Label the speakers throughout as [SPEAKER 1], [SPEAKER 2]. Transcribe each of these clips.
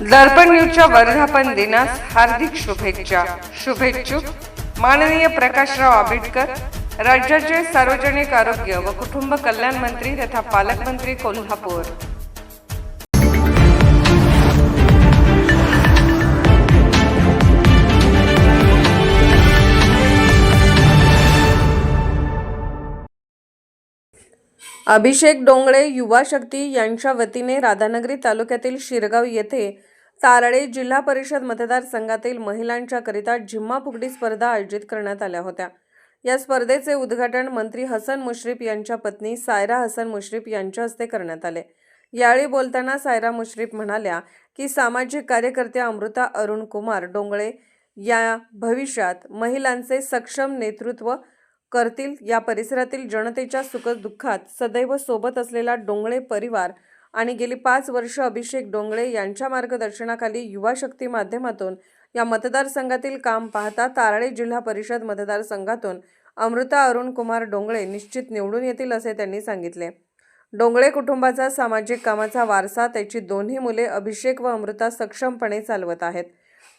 [SPEAKER 1] दर्पण न्यूजच्या वर्धापन दिनास हार्दिक शुभेच्छा. शुभेच्छुक माननीय प्रकाशराव आंबेडकर राज्याचे सार्वजनिक आरोग्य व कुटुंब कल्याण मंत्री तथा पालकमंत्री कोल्हापूर. अभिषेक डोंगळे युवा शक्ती यांच्या वतीने राधानगरी तालुक्यातील शिरगाव येथे तारळे जिल्हा परिषद मतदारसंघातील महिलांच्याकरिता झिम्मा फुगडी स्पर्धा आयोजित करण्यात आल्या होत्या. या स्पर्धेचे उद्घाटन मंत्री हसन मुश्रीफ यांच्या पत्नी सायरा हसन मुश्रीफ यांच्या हस्ते करण्यात आले. यावेळी बोलताना सायरा मुश्रीफ म्हणाल्या की सामाजिक कार्यकर्त्या अमृता अरुण कुमार डोंगळे या भविष्यात महिलांचे सक्षम नेतृत्व करतील. या परिसरातील जनतेच्या सुखदुःखात सदैव सोबत असलेला डोंगळे परिवार आणि गेली पाच वर्ष अभिषेक डोंगळे यांच्या मार्गदर्शनाखाली युवा शक्ती माध्यमातून या मतदारसंघातील काम पाहता तारळे जिल्हा परिषद मतदारसंघातून अमृता अरुण कुमार डोंगळे निश्चित निवडून येतील असे त्यांनी सांगितले. डोंगळे कुटुंबाचा सामाजिक कामाचा वारसा त्याची दोन्ही मुले अभिषेक व अमृता सक्षमपणे चालवत आहेत.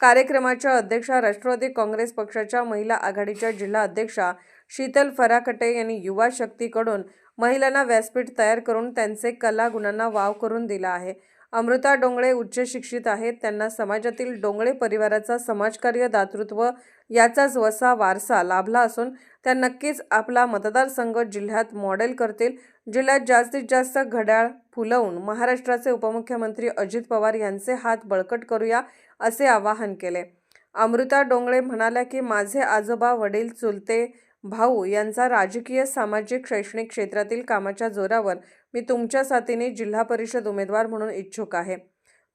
[SPEAKER 1] कार्यक्रमाच्या अध्यक्षा राष्ट्रवादी काँग्रेस पक्षाच्या महिला आघाडीच्या जिल्हा अध्यक्षा शीतल फराकटे यांनी युवा शक्तीकडून महिलांना व्यासपीठ तयार करून त्यांचे कला गुणांना वाव करून दिला आहे. अमृता डोंगळे उच्च शिक्षित आहेत. त्यांना समाजातील डोंगळे परिवाराचा समाजकार्य दातृत्व याचाच वसा वारसा लाभला असून त्या नक्कीच आपला मतदारसंघ जिल्ह्यात मॉडेल करतील. जिल्ह्यात जास्तीत जास्त घड्याळ फुलवून महाराष्ट्राचे उपमुख्यमंत्री अजित पवार यांचे हात बळकट करूया असे आवाहन केले. अमृता डोंगळे म्हणाल्या की माझे आजोबा वडील चुलते भाऊ यांचा राजकीय सामाजिक शैक्षणिक क्षेत्रातील कामाच्या जोरावर मी तुमच्या साथीने जिल्हा परिषद उमेदवार म्हणून इच्छुक आहे.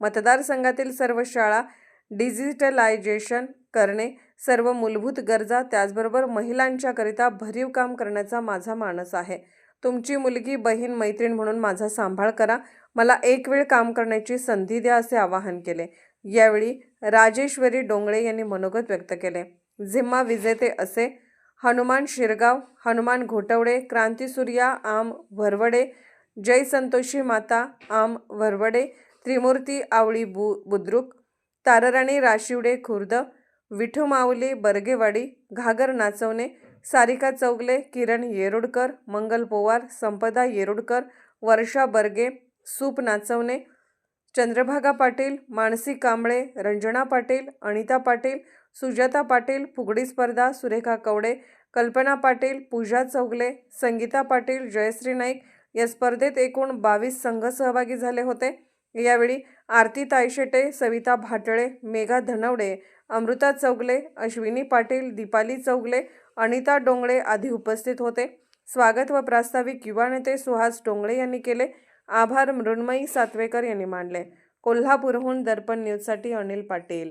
[SPEAKER 1] मतदारसंघातील सर्व शाळा डिजिटलायझेशन करणे सर्व मूलभूत गरजा त्याचबरोबर महिलांच्याकरिता भरीव काम करण्याचा माझा मानस आहे. तुमची मुलगी बहीण मैत्रीण म्हणून माझा सांभाळ करा. मला एक वेळ काम करण्याची संधी द्या असे आवाहन केले. यावेळी राजेश्वरी डोंगळे यांनी मनोगत व्यक्त केले. झिम्मा विजेते असे हनुमान शिरगाव हनुमान घोटवडे क्रांतीसूर्या आम भरवडे जय संतोषी माता आम भरवडे त्रिमूर्ती आवळी बु बुद्रुक तारराणी राशिवडे खुर्द विठू माऊली बर्गेवाडी घागर नाचवणे सारिका चौगले किरण येरुडकर मंगल पोवार संपदा येरुडकर वर्षा बर्गे सूप नाचवणे चंद्रभागा पाटील मानसी कांबळे रंजना पाटील अनिता पाटील सुजाता पाटील फुगडी स्पर्धा सुरेखा कवडे कल्पना पाटील पूजा चौगले संगीता पाटील जयश्री नाईक या स्पर्धेत एकूण बावीस संघ सहभागी झाले होते. यावेळी आरती तायशेटे सविता भाटळे मेघा धनवडे अमृता चौगले अश्विनी पाटील दीपाली चौगले अनिता डोंगळे आदी उपस्थित होते. स्वागत व प्रास्ताविक युवा नेते सुहास डोंगळे यांनी केले. आभार मृण्मयी सातवेकर यांनी मानले. कोल्हापूरहून दर्पण न्यूजसाठी अनिल पाटील.